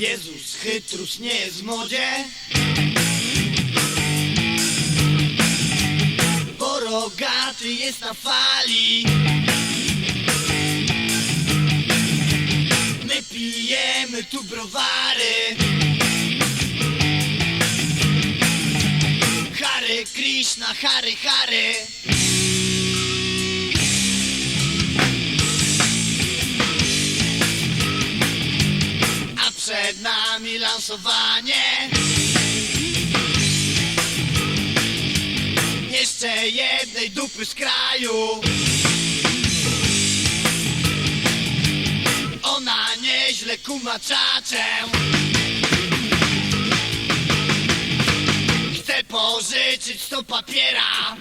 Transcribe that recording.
Jezus chytrus nie jest w modzie. Bo jest na fali. My pijemy tu browary Hare Krishna, Hare Hare A przed nami lansowanie. Jeszcze jednej dupy z kraju. Ona nieźle kumaczaczę Chcę papiera